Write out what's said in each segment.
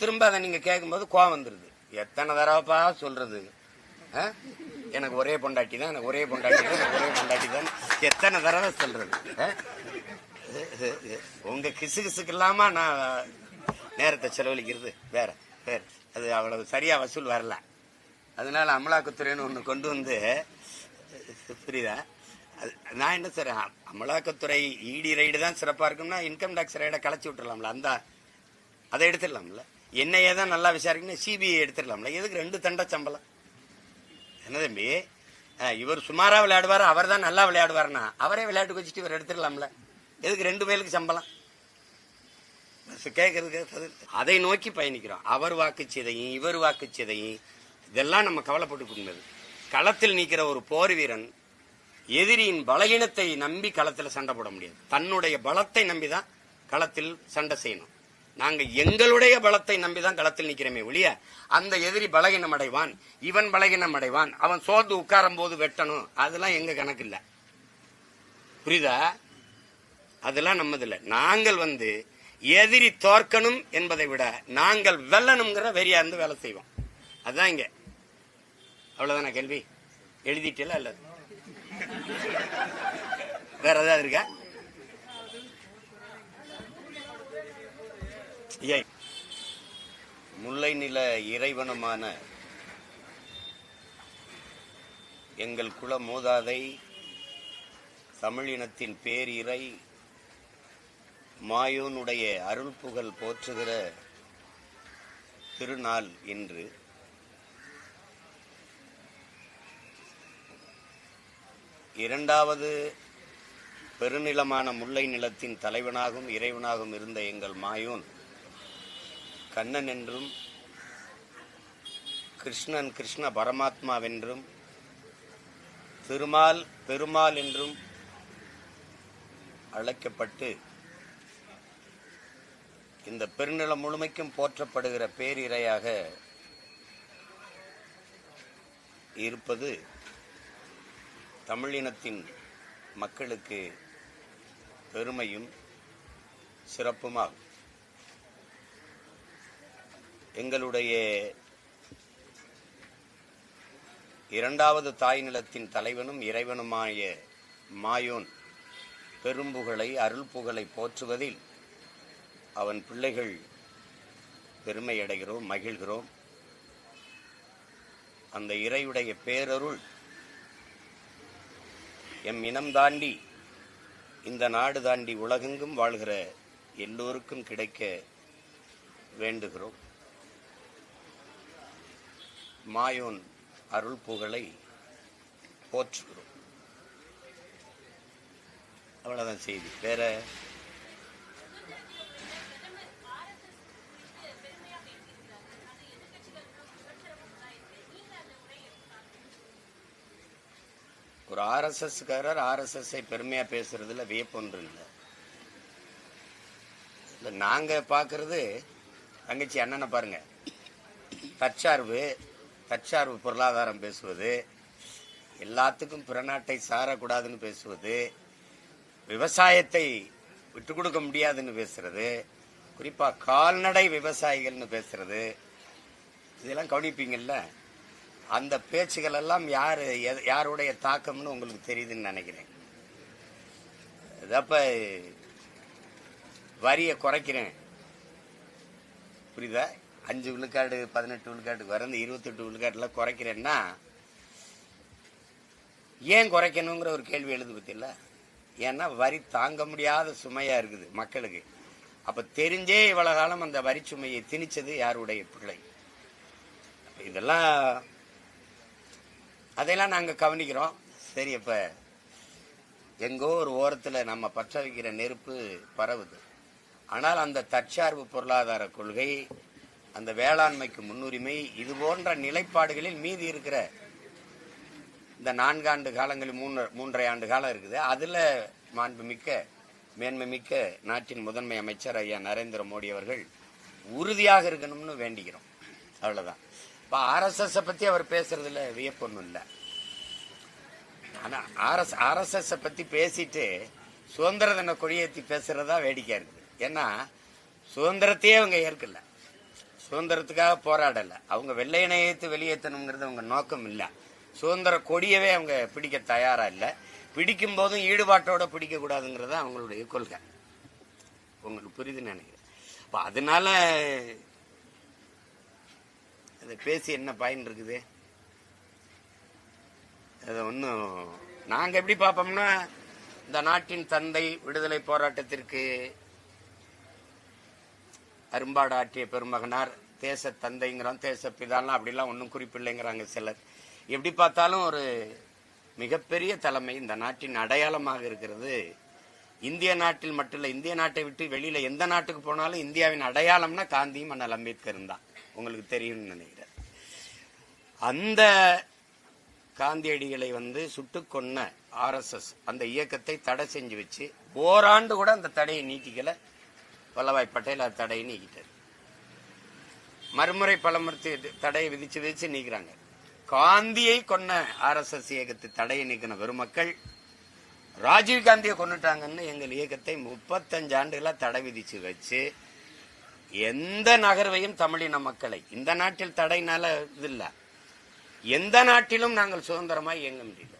திரும்ப அதை நீங்க கேட்கும்போது கோவம் வந்துருது. எத்தனை தடவைப்பா சொல்றது? ஆ? எனக்கு ஒரே பொண்டாட்டி தான் எனக்கு ஒரே பொண்டாட்டி தான் எனக்கு ஒரே பொண்டாட்டி தான். எத்தனை தடவை சொல்றது? ஆ? உங்க கிசு கிசுக்கு இல்லாம நான் நேரத்தை செலவழிக்கிறது. வேற வேற. அது அவ்வளவு சரியா வசூல் வரல. அதனால அமலாக்கத்துறைன்னு ஒன்று கொண்டு வந்து புரியுதா? அது நான் என்ன சார் அமலாக்கத்துறை இடி ரைடு தான் சிறப்பாக இருக்கும்னா இன்கம் டேக்ஸ் ரைடை களைச்சி விட்டுறலாம்ல. அந்த அதை எடுத்துடலாம்ல. என்னையே தான் நல்லா விசாரிக்கணும் சிபிஐ எடுத்துடலாம்ல. எதுக்கு ரெண்டு தண்டை சம்பளம்? என்ன தம்பி? இவர் சுமாராக விளையாடுவார்? அவர் தான் நல்லா விளையாடுவார்னா அவரே விளையாட்டுக்கு வச்சுட்டு இவர் எடுத்துடலாம்ல. எதுக்கு ரெண்டு பேருக்கு சம்பளம்? கேட்கறதுக்கு அதை நோக்கி பயணிக்கிறோம். அவர் வாக்குச்சதையும் இவர் வாக்குச்சதையும் இதெல்லாம் நம்ம கவலைப்பட்டு கவலைப்பட்டுக்கொண்டது களத்தில் நிற்கிற ஒரு போர் வீரன் எதிரியின் பலகீனத்தை நம்பி களத்தில் சண்டை போட முடியாது. தன்னுடைய பலத்தை நம்பி தான் களத்தில் சண்டை செய்யணும். நாங்க எங்களுடைய பலத்தை நம்பிதான் களத்தில் நிக்கிறோமே ஒழிய அந்த எதிரி பலகீனம் அடைவான் இவன் பலகீனம் அடைவான் அவன் சோர்ந்து உட்காரும் போது வெட்டணும் அதெல்லாம் எங்க கணக்கு இல்ல. புரியுதா? அதெல்லாம் நம்மதில்ல நாங்கள் வந்து எதிரி தோற்கணும் என்பதை விட நாங்கள் வெல்லணுங்கிற வெறியா இருந்து வேலை செய்வோம். அதுதான் இங்க. அவ்வளவுதான கேள்வி? எழுதிட்டல அல்லது வேற ஏதாவது இருக்கா? ஏன் முல்லை நில இறைவனுமான எங்கள் குல மூதாதை தமிழினத்தின் பேரிரை மாயோனுடைய அருள் புகழ் போற்றுகிற திருநாள் இன்று. இரண்டாவது பெருநிலமான முல்லை நிலத்தின் தலைவனாகவும் இறைவனாகவும் இருந்த எங்கள் மாயோன் கண்ணன் என்றும் கிருஷ்ணன் கிருஷ்ண பரமாத்மாவென்றும் திருமால் பெருமாள் என்றும் அழைக்கப்பட்டு இந்த பெருநிலம் முழுமைக்கும் போற்றப்படுகிற பேரிரையாக இருப்பது தமிழினத்தின் மக்களுக்கு பெருமையும் சிறப்புமாகும். எங்களுடைய இரண்டாவது தாய் நிலத்தின் தலைவனும் இறைவனுமாய மாயோன் பெரும்புகழை அருள் புகழை போற்றுவதில் அவன் பிள்ளைகள் பெருமையடைகிறோம் மகிழ்கிறோம். அந்த இறையுடைய பேரருள் எம் இனம் தாண்டி இந்த நாடு தாண்டி உலகெங்கும் வாழ்கிற எல்லோருக்கும் கிடைக்க வேண்டுகிறோம். மாயோன் அருள் புகழை போற்றுகிறோம். அவ்வளவுதான் செய்தி. வேற? ஒரு ஆர்எஸ்எஸ்காரர் ஆர்எஸ்எஸ்ஐ பெருமையா பேசுறதுல வியப்பொன்று இல்லை. இல்ல நாங்க பாக்குறது தங்கச்சி அண்ணனை பாருங்க. தற்சார்பு தற்சார்பு பொருளாதாரம் பேசுவது எல்லாத்துக்கும் பிறநாட்டை சாரக்கூடாதுன்னு பேசுவது விவசாயத்தை விட்டு கொடுக்க முடியாதுன்னு பேசுறது குறிப்பாக கால்நடை விவசாயிகள்னு பேசுறது இதெல்லாம் கவனிப்பீங்கல்ல? அந்த பேச்சுகள் எல்லாம் யார் யாருடைய தாக்கம்னு உங்களுக்கு தெரியுதுன்னு நினைக்கிறேன். அப்ப வரியை குறைக்கிறேன். புரியுதா? அஞ்சு விழுக்காடு பதினெட்டு விழுக்காட்டுக்கு வர இந்த இருபத்தெட்டு விழுக்காட்டுல குறைக்கிறேன்னா ஏன் குறைக்கணுங்கிற ஒரு கேள்வி எழுது பத்தியில்ல ஏன்னா வரி தாங்க முடியாத சுமையா இருக்குது மக்களுக்கு. அப்ப தெரிஞ்சே இவ்வளவு காலம் அந்த வரி சுமையை திணிச்சது யாருடைய பிள்ளை? இதெல்லாம் அதையெல்லாம் நாங்க கவனிக்கிறோம். சரி அப்ப எங்கோ ஒரு ஓரத்துல நம்ம பற்ற வைக்கிற நெருப்பு பரவுது. ஆனால் அந்த தற்சார்பு பொருளாதார கொள்கை அந்த வேளாண்மைக்கு முன்னுரிமை இது போன்ற நிலைப்பாடுகளில் மீதி இருக்கிற இந்த நான்காண்டு காலங்களில் மூன்று மூன்றரை ஆண்டு காலம் இருக்குது. அதில் மாண்புமிக்க மேன்மைமிக்க நாட்டின் முதன்மை அமைச்சர் ஐயா நரேந்திர மோடி அவர்கள் உறுதியாக இருக்கணும்னு வேண்டிக்கிறோம். அவ்வளோதான் இப்போ ஆர்எஸ்எஸ்ஸை பற்றி அவர் பேசுறதுல வியப்பொன்னும் இல்லை. ஆனால் ஆர்எஸ் ஆர்எஸ்எஸ்ஸை பற்றி பேசிட்டு சுதந்திர தின கொடியேற்றி பேசுகிறதா வேடிக்கை இருக்குது. ஏன்னா சுதந்திரத்தையே அவங்க ஏற்கலை. சுதந்திரத்துக்காக போராடல. அவங்க வெள்ளையனையத்து வெளியேற்றணுங்கிறது அவங்க நோக்கம் இல்லை. சுதந்திர கொடியவே அவங்க பிடிக்க தயாரா இல்லை. பிடிக்கும் போதும் ஈடுபாட்டோட பிடிக்க அவங்களுடைய கொள்கை. உங்களுக்கு புரியுதுன்னு நினைக்கிறேன். இப்போ அதனால அதை பேசி என்ன பயன் இருக்குது? அது ஒன்றும் நாங்கள் எப்படி பார்ப்போம்னா இந்த நாட்டின் தந்தை விடுதலை போராட்டத்திற்கு அரும்பாடு ஆற்றிய பெருமகனார் தேச தந்தைங்கிறோம் தேச பிதாலாம் அப்படிலாம் ஒன்றும் குறிப்பில்லைங்கிறாங்க சிலர். எப்படி பார்த்தாலும் ஒரு மிகப்பெரிய தலைமை இந்த நாட்டின் அடையாளமாக இருக்கிறது. இந்திய நாட்டில் மட்டும் இல்லை இந்திய நாட்டை விட்டு வெளியில் எந்த நாட்டுக்கு போனாலும் இந்தியாவின் அடையாளம்னா காந்தியும் அண்ணல் அம்பேத்கரும் தான். உங்களுக்கு தெரியும்னு நினைக்கிறேன். அந்த காந்தியடிகளை வந்து சுட்டு கொன்ன ஆர்எஸ்எஸ் அந்த இயக்கத்தை தடை செஞ்சு வச்சு ஓராண்டு கூட அந்த தடையை நீட்டிக்கலை. வல்லபாய் பட்டேல் அது தடையை நீக்கிட்டார். மறுமுறை பலமுறை தடையை விதிச்சு விதிச்சு நீக்கிறாங்க. காந்தியை கொன்ன ஆர்எஸ்எஸ் இயக்கத்தை தடையை நீக்கின பெருமக்கள் ராஜீவ் காந்தியை கொண்டுட்டாங்கன்னு எங்கள் இயக்கத்தை முப்பத்தஞ்சு ஆண்டுகளாக தடை விதிச்சு வச்சு எந்த நகர்வையும் தமிழின மக்களை இந்த நாட்டில் தடைனால இது இல்லை எந்த நாட்டிலும் நாங்கள் சுதந்திரமாக இயங்க முடியல.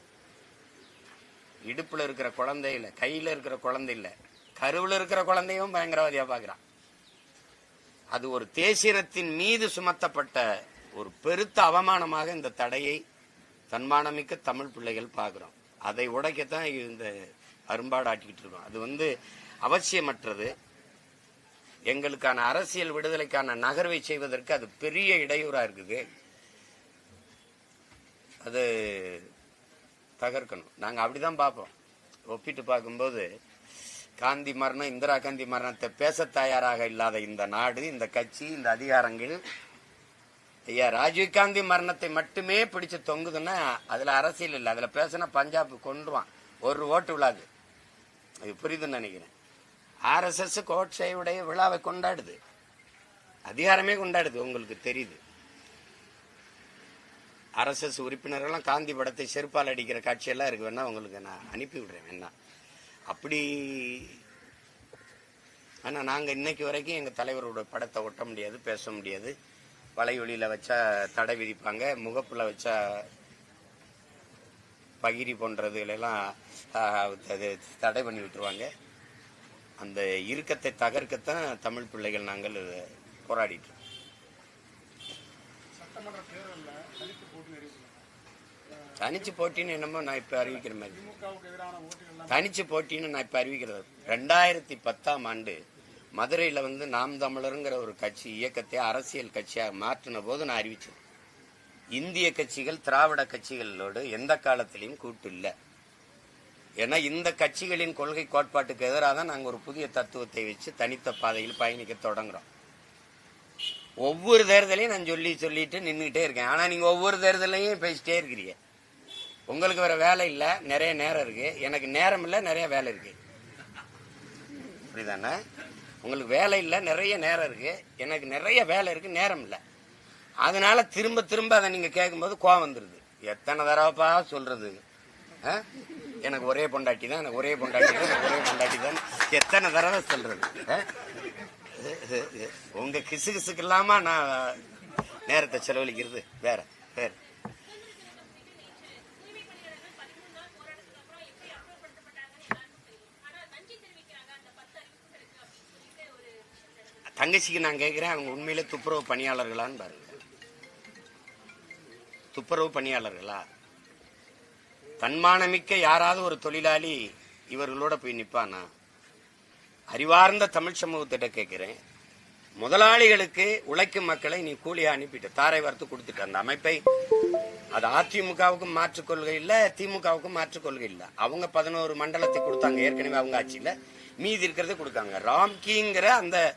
இடுப்பில் இருக்கிற குழந்தை இல்லை கையில் இருக்கிற குழந்தை இல்லை கருவில் இருக்கிற குழந்தையும் பயங்கரவாதியா பாக்குறான் அது ஒரு தேசிரத்தின் மீது சுமத்தப்பட்ட ஒரு பெருத்த அவமானமாக இந்த தடையை தன்மானமிக்க தமிழ் பிள்ளைகள் பார்க்குறோம். அதை உடைக்கத்தான் இந்த அரும்பாடு ஆட்டிக்கிட்டு இருக்கோம். அது வந்து அவசியமற்றது. எங்களுக்கான அரசியல் விடுதலைக்கான நகர்வை செய்வதற்கு அது பெரிய இடையூறா இருக்குது. அது தகர்க்கணும். நாங்க அப்படிதான் பார்ப்போம். ஒப்பிட்டு பார்க்கும்போது காந்தி மரணம் இந்திரா காந்தி மரணத்தை பேச தயாராக இல்லாத இந்த நாடு இந்த கட்சி இந்த அதிகாரங்கள். ஐயா ராஜீவ் காந்தி மரணத்தை மட்டுமே பிடிச்சு தொங்குதுன்னா அதுல அரசியல் இல்லை. அதுல பேசினா பஞ்சாப் கொண்டுருவான் ஒரு ஓட்டு விழாது அது புரியுதுன்னு நினைக்கிறேன். ஆர்எஸ்எஸ் கோட்சையுடைய விழாவை கொண்டாடுது. அதிகாரமே கொண்டாடுது உங்களுக்கு தெரியுது. ஆர்எஸ்எஸ் உறுப்பினர்கள்லாம் காந்தி படத்தை செருப்பால் அடிக்கிற காட்சியெல்லாம் இருக்கு. வேணா உங்களுக்கு நான் அனுப்பி விடுறேன் வேணா. அப்படி. ஆனால் நாங்கள் இன்னைக்கு வரைக்கும் எங்கள் தலைவரோட படத்தை ஒட்ட முடியாது பேச முடியாது. வலையொலியில் வச்சா தடை விதிப்பாங்க முகப்பில் வச்சா பகிரி போன்றதுலாம் தடை பண்ணி விட்டுருவாங்க. அந்த இறுக்கத்தை தகர்க்கத்தான் தமிழ் பிள்ளைகள் நாங்கள் போராடிட்டு சட்டமன்ற தேர்தலில் தனிச்சு போட்டின்னு என்னமோ நான் இப்ப அறிவிக்கிற மாதிரி. தனிச்சு போட்டின்னு நான் இப்ப அறிவிக்கிறது. ரெண்டாயிரத்தி பத்தாம் ஆண்டு மதுரையில வந்து நாம் தமிழருங்கிற ஒரு கட்சி இயக்கத்தை அரசியல் கட்சியாக மாற்றின போது நான் அறிவிச்சேன் இந்திய கட்சிகள் திராவிட கட்சிகளோடு எந்த காலத்திலையும் கூட்டு இல்லை. ஏன்னா இந்த கட்சிகளின் கொள்கை கோட்பாட்டுக்கு எதிராக தான் நாங்க ஒரு புதிய தத்துவத்தை வச்சு தனித்த பாதையில் பயணிக்க தொடங்குறோம். ஒவ்வொரு தேர்தலையும் நான் சொல்லி சொல்லிட்டு நின்றுட்டே இருக்கேன். ஆனா நீங்க ஒவ்வொரு தேர்தலையும் பேசிட்டே இருக்கிறீங்க. உங்களுக்கு வேற வேலை இல்லை நிறைய நேரம் இருக்கு. எனக்கு நேரம் இல்லை நிறைய வேலை இருக்கு. புரியுதானே உங்களுக்கு வேலை இல்லை நிறைய நேரம் இருக்கு. எனக்கு நிறைய வேலை இருக்கு நேரம் இல்லை. அதனால திரும்ப திரும்ப அதை நீங்க கேட்கும்போது கோவம் வந்துருது. எத்தனை தடவைப்பா சொல்றது? ஆ? எனக்கு ஒரே பொண்டாட்டி தான் எனக்கு ஒரே பொண்டாட்டி தான் எனக்கு ஒரே பொண்டாட்டி தான். எத்தனை தடவை சொல்றது? ஆ? உங்க கிசு கிசுக்கு இல்லாம நான் நேரத்தை செலவழிக்கிறது வேற வேற தங்கச்சிக்கு நான் கேட்கிறேன் அவங்க உண்மையில துப்புரவு பணியாளர்களான்னு பாருங்க. துப்புரவு பணியாளர்களா? தன்மானமிக்க யாராவது ஒரு தொழிலாளி இவர்களோட போய் நிப்பானா? அறிவார்ந்த தமிழ் சமூகத்திட்ட கேட்கிறேன் முதலாளிகளுக்கு உழைக்கும் மக்களை நீ கூலியா அனுப்பிட்ட தாரை வார்த்து கொடுத்துட்ட அந்த அமைப்பை. அது அதிமுகவுக்கும் மாற்றுக் கொள்கை இல்ல திமுகவுக்கும் மாற்றுக் கொள்கை இல்ல. அவங்க பதினோரு மண்டலத்தை கொடுத்தாங்க ஏற்கனவே அவங்க ஆட்சியில. மீதி இருக்கிறத கொடுக்காங்க. ராம்கிங்கிற அந்த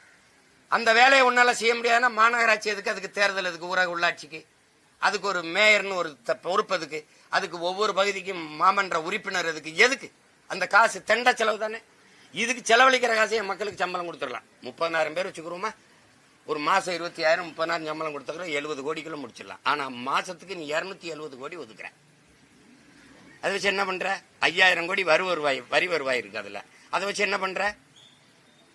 அந்த வேலையை உன்னால செய்ய முடியாதுன்னா மாநகராட்சி எதுக்கு? அதுக்கு தேர்தல் எதுக்கு? ஊரக உள்ளாட்சிக்கு. அதுக்கு ஒரு மேயர்னு ஒரு த- பொறுப்பு அதுக்கு அதுக்கு ஒவ்வொரு பகுதிக்கும் மாமன்ற உறுப்பினர் அதுக்கு எதுக்கு? அந்த காசு தெண்ட செலவு தானே. இதுக்கு செலவழிக்கிற காசையும் மக்களுக்கு சம்பளம் கொடுத்துடலாம். முப்பதாயிரம் பேர் வச்சுக்கிறோமா? ஒரு மாதம் இருபத்தி ஆயிரம் முப்பதாயிரம் சம்பளம் கொடுத்துக்கிறோம். எழுபது கோடிக்குள்ள முடிச்சிடலாம். ஆனால் மாதத்துக்கு நீ இரநூத்தி எழுபது கோடி ஒதுக்குற. அதை வச்சு என்ன பண்ணுற ஐயாயிரம் கோடி வரி வருவாய் வரி வருவாய் இருக்கு அதில். அதை வச்சு என்ன பண்ணுற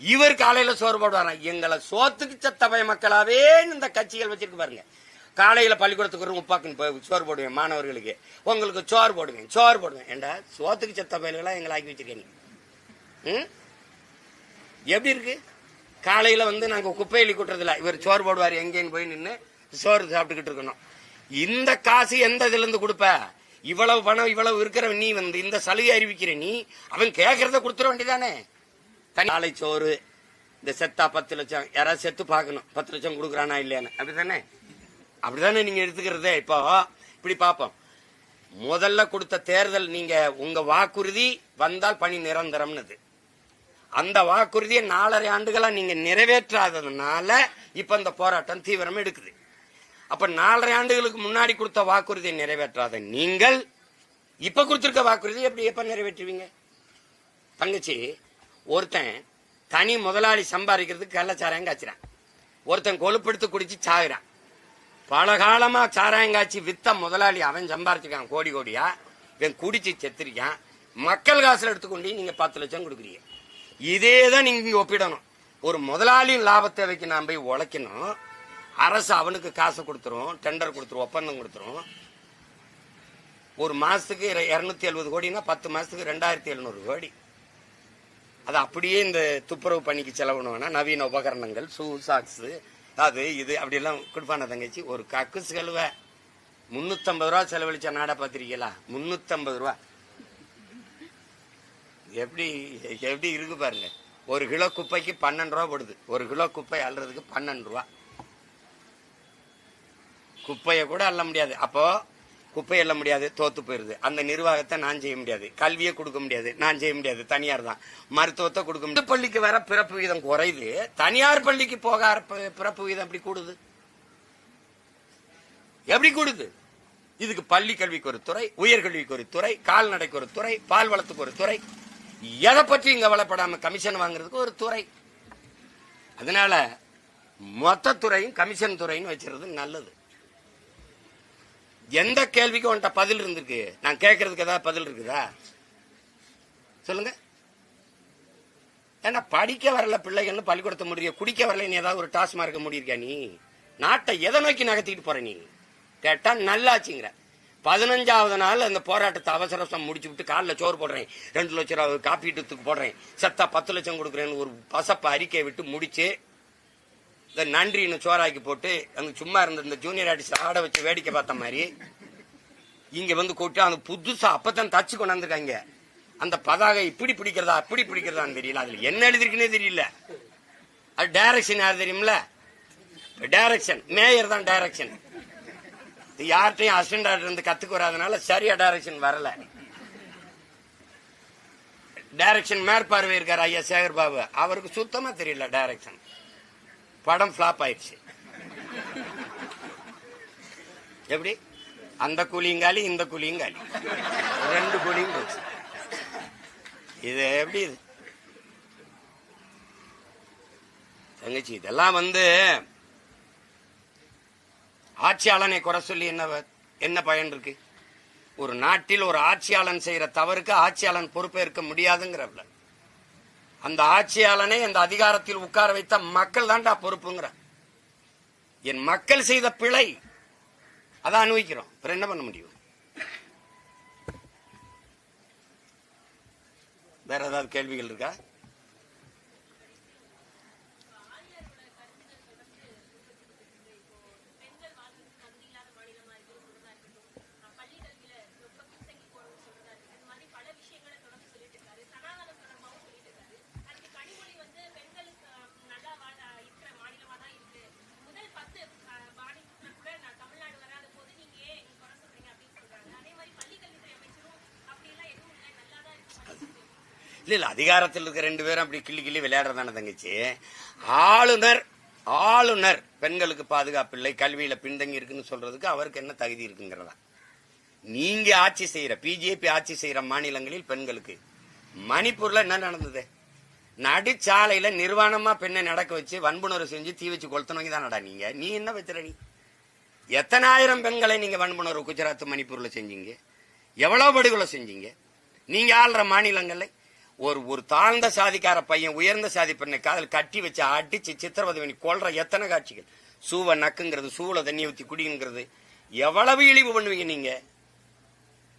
இவர் காலையில சோறு போடுவாராம் எங்களை சோத்துக்கு சத்த பய மக்களாவே இந்த கட்சிகள் வச்சிருக்கு பாருங்க. காலையில பள்ளிக்கூடத்துக்கு ஒரு உப்பாக்குன்னு போய் சோறு போடுவேன் மாணவர்களுக்கு. உங்களுக்கு சோறு போடுவேன் சோறு போடுவேன். ஏண்டா சோத்துக்கு சத்த பயல்களா எங்களை ஆக்கி வச்சிருக்கீங்க? ம்? எப்படி இருக்கு? காலையில வந்து நாங்க குப்பையில கூட்டுறதில்ல. இவர் சோறு போடுவார் எங்கேன்னு போய் நின்று சோறு சாப்பிட்டுக்கிட்டு இருக்கணும். இந்த காசு எந்த இதுல இருந்து கொடுப்ப? இவ்வளவு பணம் இவ்வளவு இருக்கிற நீ வந்து இந்த சலுகை அறிவிக்கிற நீ அவன் கேட்கறத கொடுத்துட வேண்டியதானே? காலை சோறு இந்த செத்தா பத்து லட்சம் யாராவது செத்து பார்க்கணும். பத்து லட்சம் கொடுக்குறானா இல்லையான்னு. அப்படிதானே அப்படிதானே நீங்க எடுத்துக்கிறதே? இப்போ இப்படி பார்ப்போம். முதல்ல கொடுத்த தேர்தல் நீங்க உங்க வாக்குறுதி வந்தால் பணி நிரந்தரம்னு அந்த வாக்குறுதியை நாலரை ஆண்டுகளா நீங்க நிறைவேற்றாததுனால இப்ப இந்த போராட்டம் தீவிரம் எடுக்குது. அப்ப நாலரை ஆண்டுகளுக்கு முன்னாடி கொடுத்த வாக்குறுதியை நிறைவேற்றாத நீங்கள் இப்ப கொடுத்திருக்க வாக்குறுதி எப்படி எப்ப நிறைவேற்றுவீங்க? தங்கச்சி ஒருத்தன் தனி முதலாளி சம்பாதிக்கிறதுக்கு கள்ளச்சாராயம் காய்ச்சிறான். ஒருத்தன் கொழுப்பெடுத்து குடிச்சு சாகுறான். பல காலமா சாராயம் காய்ச்சி வித்த முதலாளி அவன் சம்பாரிச்சிருக்கான் கோடி கோடியா? இவன் குடிச்சு செத்துருக்கான். மக்கள் காசுல எடுத்துக்கொண்டு நீங்க பத்து லட்சம் கொடுக்குறீங்க. இதே தான் நீங்க இங்க ஒப்பிடணும். ஒரு முதலாளியின் லாபத்தை வைக்க நாம் போய் உழைக்கணும். அரசு அவனுக்கு காசு கொடுத்துரும் டெண்டர் கொடுத்துரும் ஒப்பந்தம் கொடுத்துரும். ஒரு மாசத்துக்கு இரநூத்தி எழுபது கோடினா பத்து மாசத்துக்கு ரெண்டாயிரத்தி எழுநூறு கோடி. அது அப்படியே இந்த துப்புரவு பணிக்கு செலவுணும்னா நவீன உபகரணங்கள் ஷூ சாக்ஸ் அது இது அப்படியெல்லாம் கொடுப்பான தங்கச்சி. ஒரு கக்குஸ் கழுவ முன்னூத்தம்பது ரூபா செலவழிச்ச நாடா பார்த்துருக்கீங்களா? முன்னூத்தம்பது ரூபா. எப்படி எப்படி இருக்கு பாருங்க. ஒரு கிலோ குப்பைக்கு பன்னெண்டு ரூபா போடுது. ஒரு கிலோ குப்பை அள்ளுறதுக்கு பன்னெண்டு ரூபா. குப்பையை கூட அள்ள முடியாது. அப்போ குப்பை எல்லாம் முடியாது தோத்து போயிருது. அந்த நிர்வாகத்தை நான் செய்ய முடியாது. கல்வியை கொடுக்க முடியாது. நான் செய்ய முடியாது. தனியார் தான். மருத்துவத்தை கொடுக்க முடியாது. பள்ளிக்கு வர பிறப்பு விகிதம் குறையுது. தனியார் பள்ளிக்கு போக பிறப்பு விகிதம் எப்படி கூடுது? எப்படி கூடுது? இதுக்கு பள்ளி கல்விக்கு ஒரு துறை உயர்கல்விக்கு ஒரு துறை கால்நடைக்கு ஒரு துறை பால் வளத்துக்கு ஒரு துறை. எதை பற்றி இங்க வளப்படாம கமிஷன் வாங்குறதுக்கு ஒரு துறை? அதனால மொத்த துறையும் கமிஷன் துறைன்னு வச்சிருது நல்லது. எந்த கேள்விக்கு உன்கிட்ட பதில் இருந்திருக்கு? நான் கேட்கறதுக்கு ஏதாவது பதில் இருக்குதா? சொல்லுங்க. ஏன்னா படிக்க வரல பிள்ளைகள்னு பள்ளிக்கூடத்தை முடிய குடிக்க வரல நீ ஏதாவது ஒரு டாஸ் மார்க்க முடியிருக்கா நீ? நாட்டை எதை நோக்கி நகர்த்திட்டு போற நீ? கேட்டா நல்லாச்சுங்கிற. பதினஞ்சாவது நாள் அந்த போராட்டத்தை அவசர அவசரம் முடிச்சு விட்டு காலில் சோறு போடுறேன். ரெண்டு லட்சம் ரூபா காப்பீட்டுக்கு போடுறேன். செத்தா பத்து லட்சம் கொடுக்குறேன்னு ஒரு பசப்பை அறிக்கையை விட்டு முடிச்சு இந்த நன்றின்னு சோறாக்கி போட்டு அந்த சும்மா இருந்த இந்த ஜூனியர் ஆர்டிஸ்ட் ஆட வச்சு வேடிக்கை பார்த்த மாதிரி இங்க வந்து கூப்பிட்டு அந்த புதுசா அப்பதான் தச்சு கொண்டாந்துருக்காங்க அந்த பதாகை இப்படி பிடிக்கிறதா அப்படி பிடிக்கிறதான்னு தெரியல. அதுல என்ன எழுதிருக்குன்னே தெரியல. அது டைரக்ஷன் யார் தெரியும்ல டைரக்ஷன் மேயர் தான் டைரக்ஷன் யார்கிட்டையும் அசிஸ்டன்ட் இருந்து கத்துக்கு வராதனால சரியா டைரக்ஷன் வரல. டைரக்ஷன் மேற்பார்வை இருக்கார் ஐயா சேகர் பாபு. அவருக்கு சுத்தமா தெரியல டைரக்ஷன் படம் ஃபிளாப் ஆயிடுச்சு. எப்படி? அந்த கூலிங்காலி இந்த கூலிங்காலி ரெண்டு கூலியும் போச்சு. இது எப்படி இது? தங்கச்சி இதெல்லாம் வந்து ஆட்சியாளனை குறை சொல்லி என்ன என்ன பயன் இருக்கு? ஒரு நாட்டில் ஒரு ஆட்சியாளன் செய்யற தவறுக்கு ஆட்சியாளன் பொறுப்பேற்க முடியாதுங்கிற அந்த ஆட்சியாளனை அந்த அதிகாரத்தில் உட்கார வைத்த மக்கள் தான்டா பொறுப்புங்கிற. என் மக்கள் செய்த பிழை அதை அனுபவிக்கிறோம். அப்புறம் என்ன பண்ண முடியும்? வேற ஏதாவது கேள்விகள் இருக்கா? இல்ல இல்ல அதிகாரத்தில் இருக்க ரெண்டு பேரும் அப்படி கிள்ளி கிள்ளி விளையாடுறதான தங்கச்சி? ஆளுநர் ஆளுநர் பெண்களுக்கு பாதுகாப்பு இல்லை கல்வியில பின்தங்கி இருக்குன்னு சொல்றதுக்கு அவருக்கு என்ன தகுதி இருக்குங்கிறதா? நீங்க ஆட்சி செய்யற பிஜேபி ஆட்சி செய்யற மாநிலங்களில் பெண்களுக்கு மணிப்பூர்ல என்ன நடந்தது? நடுச்சாலையில நிர்வாணமா பெண்ணை நடக்க வச்சு வன்புணர்வு செஞ்சு தீ வச்சு கொளுத்தனவங்க தானடா நீங்க. நீ என்ன வச்சுற நீ? எத்தனாயிரம் பெண்களை நீங்க வன்புணர்வு குஜராத் மணிப்பூர்ல செஞ்சீங்க? எவ்வளவு படுகொலை செஞ்சீங்க? நீங்க ஆள்ற மாநிலங்களை ஒரு ஒரு தாழ்ந்த சாதிக்கார பையன் உயர்ந்த சாதி பெண்ணை காதல் கட்டி வச்சு அடிச்சு சித்திரவதை பண்ணி எத்தனை காட்சிகள்? சூவை நக்குங்கிறது சூளை தண்ணி ஊத்தி குடிங்கிறது. எவ்வளவு இழிவு பண்ணுவீங்க நீங்க?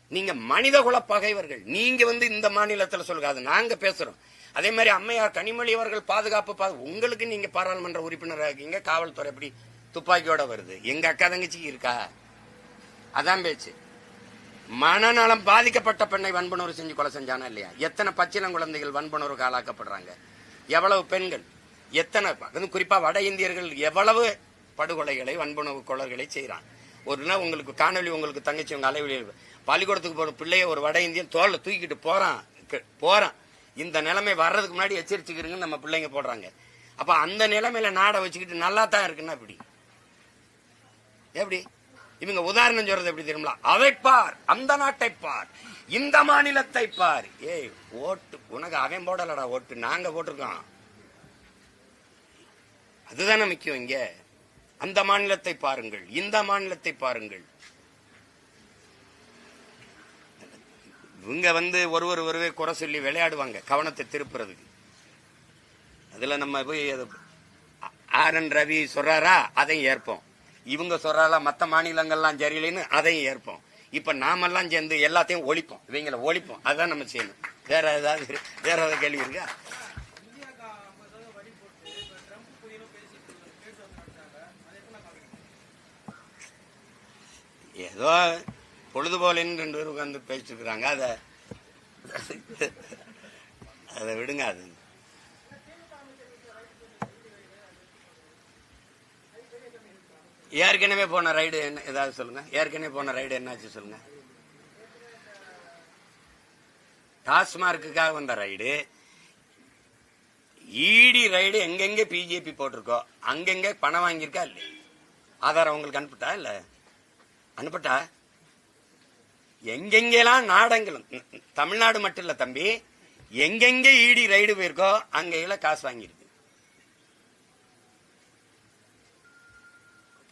நீங்க மனித குல பகைவர்கள். நீங்க வந்து இந்த மாநிலத்துல சொல்லுங்க நாங்க பேசுறோம். அதே மாதிரி அம்மையார் கனிமொழி அவர்கள் பாதுகாப்பு உங்களுக்கு நீங்க பாராளுமன்ற உறுப்பினராக இருக்கீங்க காவல்துறை எப்படி துப்பாக்கியோட வருது? எங்க அக்கா தங்கச்சி இருக்கா? அதான் பேச்சு. மனநலம் பாதிக்கப்பட்ட பெண்ணை வன்புணர்வு செஞ்சு கொலை செஞ்சானா இல்லையா? எத்தனை பச்சிளம் குழந்தைகள் வன்புணர்வுக்கு ஆளாக்கப்படுறாங்க எவ்வளவு பெண்கள்? எத்தனை அதுவும் குறிப்பா வட இந்தியர்கள் எவ்வளவு படுகொலைகளை வன்புணர்வு கொலர்களை செய்யறான் ஒரு நாள் உங்களுக்கு காணொலி உங்களுக்கு தங்கச்சி உங்க அலைவெளியில் பள்ளிக்கூடத்துக்கு போற பிள்ளைய ஒரு வட இந்தியன் தோல்ல தூக்கிட்டு போறான் போறான். இந்த நிலைமை வர்றதுக்கு முன்னாடி எச்சரிச்சுக்கிறீங்கன்னு நம்ம பிள்ளைங்க போடுறாங்க. அப்ப அந்த நிலைமையில நாடை வச்சுக்கிட்டு நல்லா தான் இருக்குன்னா இப்படி எப்படி? இவங்க உதாரணம் சொல்றது எப்படி தெரியுமா? அதை பார் அந்த நாட்டை பார் இந்த மாநிலத்தை பார். ஏய் ஓட்டு உனக்கு அவன் போடலடா ஓட்டு நாங்க போட்டிருக்கோம். அதுதானே முக்கியம் இங்க. அந்த மாநிலத்தை பாருங்கள் இந்த மாநிலத்தை பாருங்கள். இவங்க வந்து ஒருவர் ஒருவே குறை சொல்லி விளையாடுவாங்க கவனத்தை திருப்புறதுக்கு. அதுல நம்ம போய் ஆர் என் ரவி சொல்றாரா? அதையும் ஏற்போம். இவங்க சொல்றாரா மற்ற மாநிலங்கள்லாம் சரியில்லைன்னு அதையும் ஏற்போம். இப்ப நாமெல்லாம் சேர்ந்து எல்லாத்தையும் ஒழிப்போம். இவங்கள ஒழிப்போம். அதான் நம்ம செய்யணும். வேற ஏதாவது வேற ஏதாவது கேள்வி இருக்கா? ஏதோ பொழுதுபோலின்னு ரெண்டு பேர் உட்காந்து பேசிட்டு இருக்கிறாங்க அதை அதை விடுங்க அது ஏற்கனவே போன ரைடு என்ன ஏதாவது சொல்லுங்க. ஏற்கனவே போன ரைடு என்னாச்சு சொல்லுங்க. டாஸ்மார்க்குக்காக வந்த ரைடு. இடி ரைடு எங்கெங்க பிஜேபி போட்டிருக்கோ அங்கெங்க பணம் வாங்கியிருக்கா இல்லை. ஆதாரம் உங்களுக்கு அனுப்பிட்டா இல்ல? அனுப்பிட்டா? எங்கெங்கெல்லாம் நாடங்களும் தமிழ்நாடு மட்டும் இல்ல தம்பி எங்கெங்க இடி ரைடு போயிருக்கோ அங்கெல்லாம் காசு வாங்கியிருக்கு.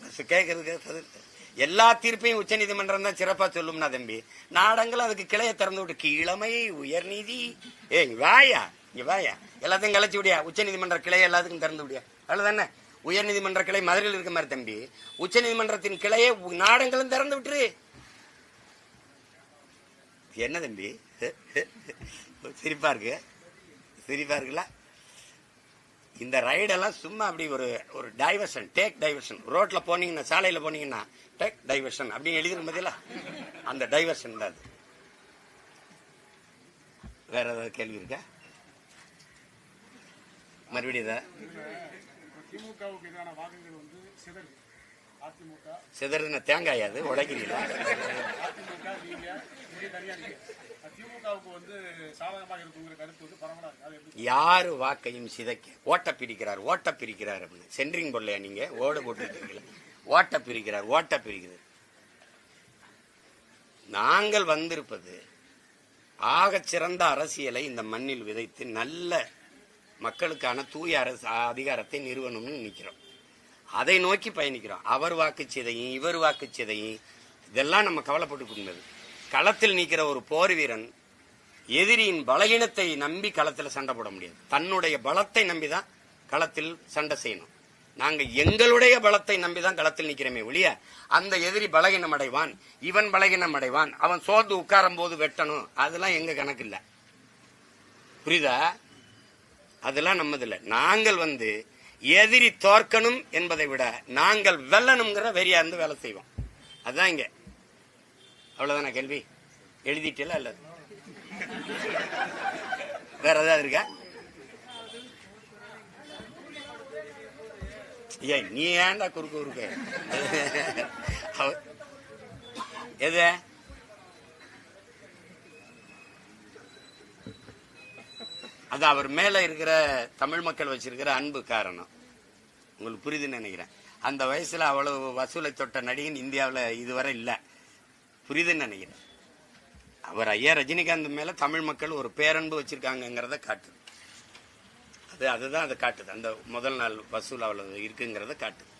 கேட்கறதுக்கு எல்லா தீர்ப்பையும் உச்சநீதிமன்றம் தான் சிறப்பா சொல்லும்னா தம்பி. நாடங்கள் அதுக்கு கிளைய திறந்து விட்டு கீழமை உயர்நீதி ஏ வாயா இங்க வாயா. எல்லாத்தையும் கலைச்சு விடியா. உச்ச நீதிமன்ற கிளை எல்லாத்துக்கும் திறந்து விடியா. அவ்வளவுதானே? உயர்நீதிமன்ற கிளை மதுரையில் இருக்க மாதிரி தம்பி. உச்சநீதிமன்றத்தின் கிளையை நாடங்களும் திறந்து விட்டுரு. என்ன தம்பி? சிரிப்பா இருக்கு. சிரிப்பா இருக்குல்ல? இந்த ரைடெல்லாம் சும்மா அப்படி ஒரு ஒரு டைவர்ஷன் டேக் டைவர்ஷன் ரோட்ல போனீங்கன்னா சாலையில போனீங்கன்னா டேக் டைவர்ஷன் அப்படின்னு எழுதிருக்கும் பதிலா அந்த டைவர்ஷன் தான் அது. வேற ஏதாவது கேள்வி இருக்கா? மறுபடியும் இதா திமுகவுக்கு எதிரான வாக்குகள் வந்து சிதறு சிதறின தேங்காய் அது உடைக்கிறீங்களா யாரு வாக்கையும் சிதைக்க ஓட்ட பிரிக்கிறார் ஓட்ட பிரிக்கிறார் அப்படின்னு. சென்ட்ரிங் போடலையா நீங்க? ஓடு போட்டுருக்கீங்களா? ஓட்ட பிரிக்கிறார் ஓட்ட பிரிக்கிறார். நாங்கள் வந்திருப்பது ஆகச் சிறந்த அரசியலை இந்த மண்ணில் விதைத்து நல்ல மக்களுக்கான தூய அரசு அதிகாரத்தை நிறுவனம்னு நிற்கிறோம் அதை நோக்கி பயணிக்கிறோம். அவர் வாக்குச்சீதையும் இவர் வாக்குச்சீதையும் இதெல்லாம் நம்ம கவலைப்பட்டு கவலைப்பட்டுக்கொண்டது களத்தில் நிற்கிற ஒரு போர் வீரன் எதிரியின் பலகீனத்தை நம்பி களத்தில் சண்டை போட முடியாது. தன்னுடைய பலத்தை நம்பி தான் களத்தில் சண்டை செய்யணும். நாங்கள் எங்களுடைய பலத்தை நம்பி தான் களத்தில் நிற்கிறோமே ஒழிய அந்த எதிரி பலகீனம் அடைவான் இவன் பலகீனம் அடைவான் அவன் சோர்ந்து உட்காரும் போது வெட்டணும். அதெல்லாம் எங்க கணக்கு இல்லை. புரியுதா? அதெல்லாம் நம்மதில்லை. நாங்கள் வந்து எதிரி தோற்கணும் என்பதை விட நாங்கள் வெல்லணுங்கிற வெறியா இருந்து வேலை செய்வோம். அதுதான் இங்க. அவ்வளவுதானா கேள்வி? எழுதிட்டல அல்லது வேற ஏதாவது இருக்கா? ஏய் நீ ஏன்டா குறுக்கு குறுக்க? எது? அது அவர் மேல இருக்கிற தமிழ் மக்கள் வச்சிருக்கிற அன்பு காரணம். உங்களுக்கு புரியுதுன்னு நினைக்கிறேன். அந்த வயசுல அவ்வளவு வசூலை தொட்ட நடிகன் இந்தியாவில் இதுவரை இல்லை. புரியுதுன்னு நினைக்கிறேன். அவர் ஐயா ரஜினிகாந்த் மேல தமிழ் மக்கள் ஒரு பேரன்பு வச்சுருக்காங்கங்கிறத காட்டுது. அது அதுதான் அதை காட்டுது. அந்த முதல் நாள் வசூல் அவ்வளவு இருக்குங்கிறத காட்டுது.